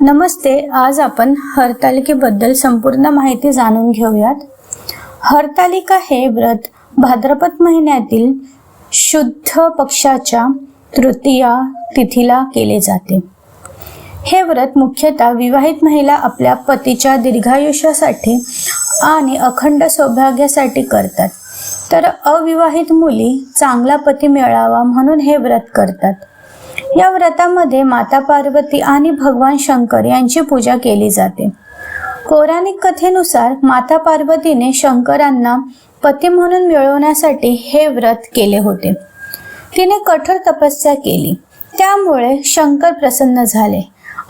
नमस्ते आज आपण हरतालिकेबद्दल संपूर्ण माहिती जाणून घेऊयात. हरतालिका हे व्रत भाद्रपद महिन्यातील शुद्ध पक्षाच्या तृतीया तिथीला केले जाते. हे व्रत मुख्यतः विवाहित महिला आपल्या पतीच्या दीर्घायुष्यासाठी आणि अखंड सौभाग्यासाठी करतात. तर अविवाहित मुली चांगला पती मिळावा म्हणून हे व्रत करतात. या व्रतामध्ये माता पार्वती आणि भगवान शंकर यांची पूजा केली जाते. पौराणिक कथेनुसार माता पार्वतीने शंकरांना पती म्हणून मिळवण्यासाठी हे व्रत केले होते. तिने कठोर तपस्या केली. त्यामुळे शंकर प्रसन्न झाले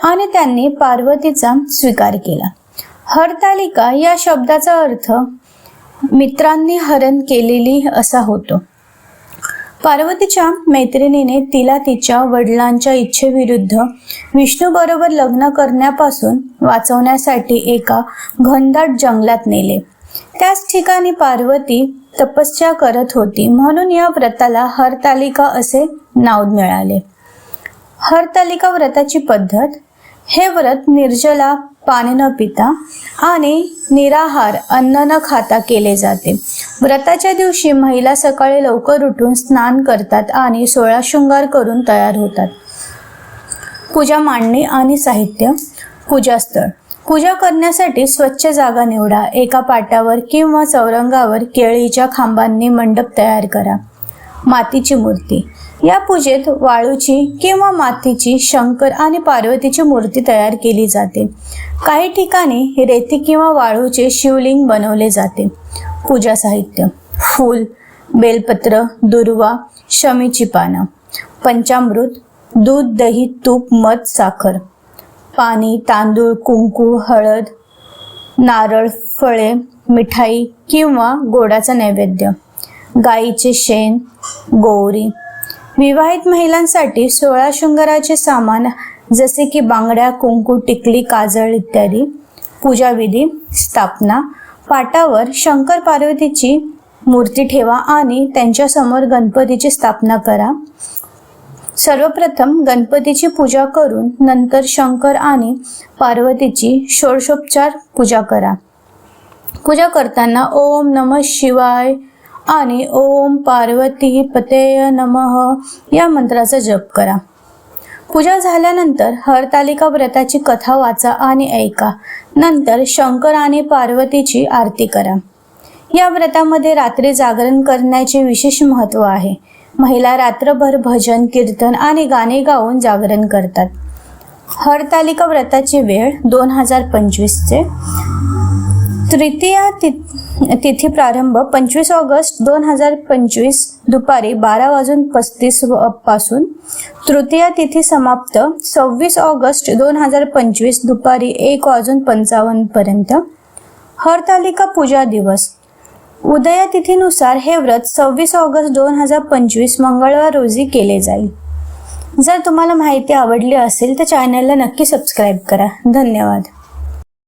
आणि त्यांनी पार्वतीचा स्वीकार केला. हरतालिका या शब्दाचा अर्थ मित्रांनी हरण केलेली असा होतो. पार्वतीच्या मैत्रिणीने तिला तिच्या वडिलांच्या इच्छेविरुद्ध विष्णू बरोबर लग्न करण्यापासून वाचवण्यासाठी एका घनदाट जंगलात नेले. त्याच ठिकाणी पार्वती तपस्या करत होती. म्हणून या व्रताला हरतालिका असे नाव मिळाले. हरतालिका व्रताची पद्धत हे व्रत निर्जला पाणी न पिता आणि निराहार अन्न न खाता केले जाते. व्रताच्या दिवशी महिला सकाळी लवकर उठून स्नान करतात आणि सोळा शृंगार करून तयार होतात. पूजा मांडणी आणि साहित्य पूजास्थळ पूजा करण्यासाठी स्वच्छ जागा निवडा. एका पाटावर किंवा चौरंगावर केळीच्या खांबांनी मंडप तयार करा. मातीची मूर्ती. या पूजेत वाळूची किंवा मातीची शंकर आणि पार्वतीची मूर्ती तयार केली जाते. काही ठिकाणी रेती किंवा वाळूचे शिवलिंग बनवले जाते. पूजा साहित्य फूल बेलपत्र दुर्वा शमीची पानं पंचामृत दूध दही तूप मध साखर पाणी तांदूळ कुंकू हळद नारळ फळे मिठाई किंवा गोडाचा नैवेद्य. गाईचे शेण गौरी विवाहित महिलांसाठी सोळा शृंगाराचे सामान जसे की बांगड्या कुंकू टिकली काजळ इत्यादी. पूजाविधी स्थापना. पाटावर शंकर पार्वतीची मूर्ती ठेवा आणि त्यांच्यासमोर गणपतीची स्थापना करा. सर्वप्रथम गणपतीची पूजा करून नंतर शंकर आणि पार्वतीची षोडशोपचार पूजा करा. पूजा करताना ओम नम शिवाय आणि ओम पार्वती पतेय नमः या मंत्राचा जप करा. पूजा झाल्यानंतर हरतालिका व्रताची कथा वाचा आणि ऐका. नंतर शंकर आणि पार्वतीची आरती करा. या व्रतामध्ये रात्री जागरण करण्याचे विशेष महत्त्व आहे. महिला रात्रभर भजन कीर्तन आणि गाणे गाऊन जागरण करतात. हरतालिका व्रताची वेळ दोन हजार पंचवीसचे. तृतीया ति तिथी प्रारंभ पंचवीस ऑगस्ट दोन हजार पंचवीस दुपारी बारा वाजून पस्तीसपासून. तृतीया तिथी समाप्त सव्वीस ऑगस्ट दोन हजार पंचवीस दुपारी एक वाजून पंचावन्न पर्यंत. हरतालिका पूजा दिवस. उदया तिथीनुसार हे व्रत सव्वीस ऑगस्ट दोन हजार पंचवीस मंगळवार रोजी केले जाईल. जर तुम्हाला माहिती आवडली असेल तर चॅनलला नक्की सबस्क्राईब करा. धन्यवाद.